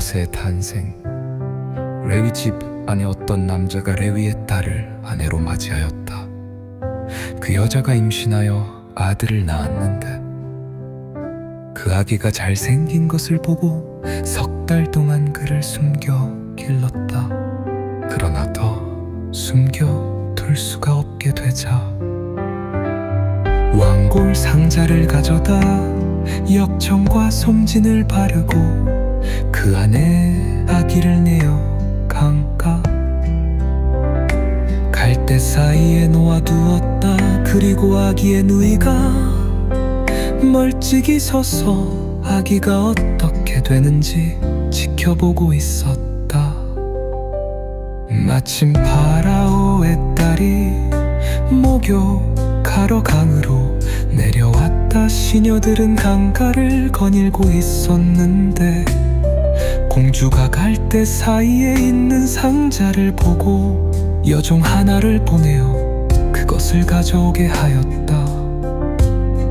모세의 탄생 레위 집 안에 어떤 남자가 레위의 딸을 아내로 맞이하였다. 그 여자가 임신하여 아들을 낳았는데 그 아기가 잘생긴 것을 보고 석 달 동안 그를 숨겨 길렀다. 그러나 더 숨겨 둘 수가 없게 되자 왕골 상자를 가져다 엽청과 솜진을 바르고 그 안에 아기를 내어 강가? 갈대 사이에 놓아두었다. 그리고 아기의 누이가 멀찍이 서서 아기가 어떻게 되는지 지켜보고 있었다. 마침 파라오의 딸이 목욕하러 강으로 내려왔다. 시녀들은 강가를 거닐고 있었는데 공주가 갈대 사이에 있는 상자를 보고 여종 하나를 보내어 그것을 가져오게 하였다.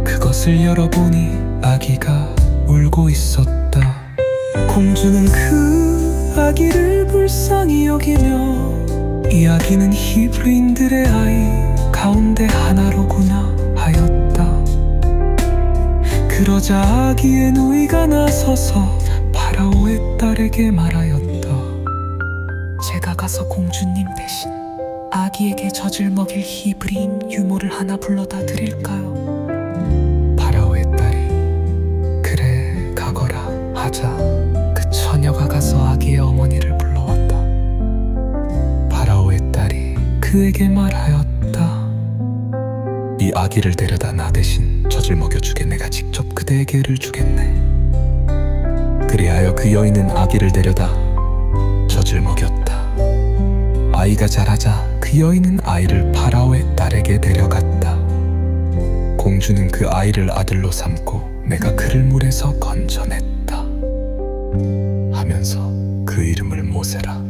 그것을 열어보니 아기가 울고 있었다. 공주는 그 아기를 불쌍히 여기며 이 아기는 히브리인들의 아이 가운데 하나로구나 하였다. 그러자 아기의 누이가 나서서 파라오의 딸에게 말하였다. 제가 가서 공주님 대신 아기에게 젖을 먹일 히브리인 유모를 하나 불러다 드릴까요? 파라오의 딸이 그래 가거라 하자. 그 처녀가 가서 아기의 어머니를 불러왔다. 파라오의 딸이 그에게 말하였다. 이 아기를 데려다 나 대신 젖을 먹여주게 내가 직접 그대에게를 주겠네 그리하여 그 여인은 아기를 데려다 젖을 먹였다. 아이가 자라자 그 여인은 아이를 파라오의 딸에게 데려갔다. 공주는 그 아이를 아들로 삼고 내가 그를 물에서 건져냈다. 하면서 그 이름을 모세라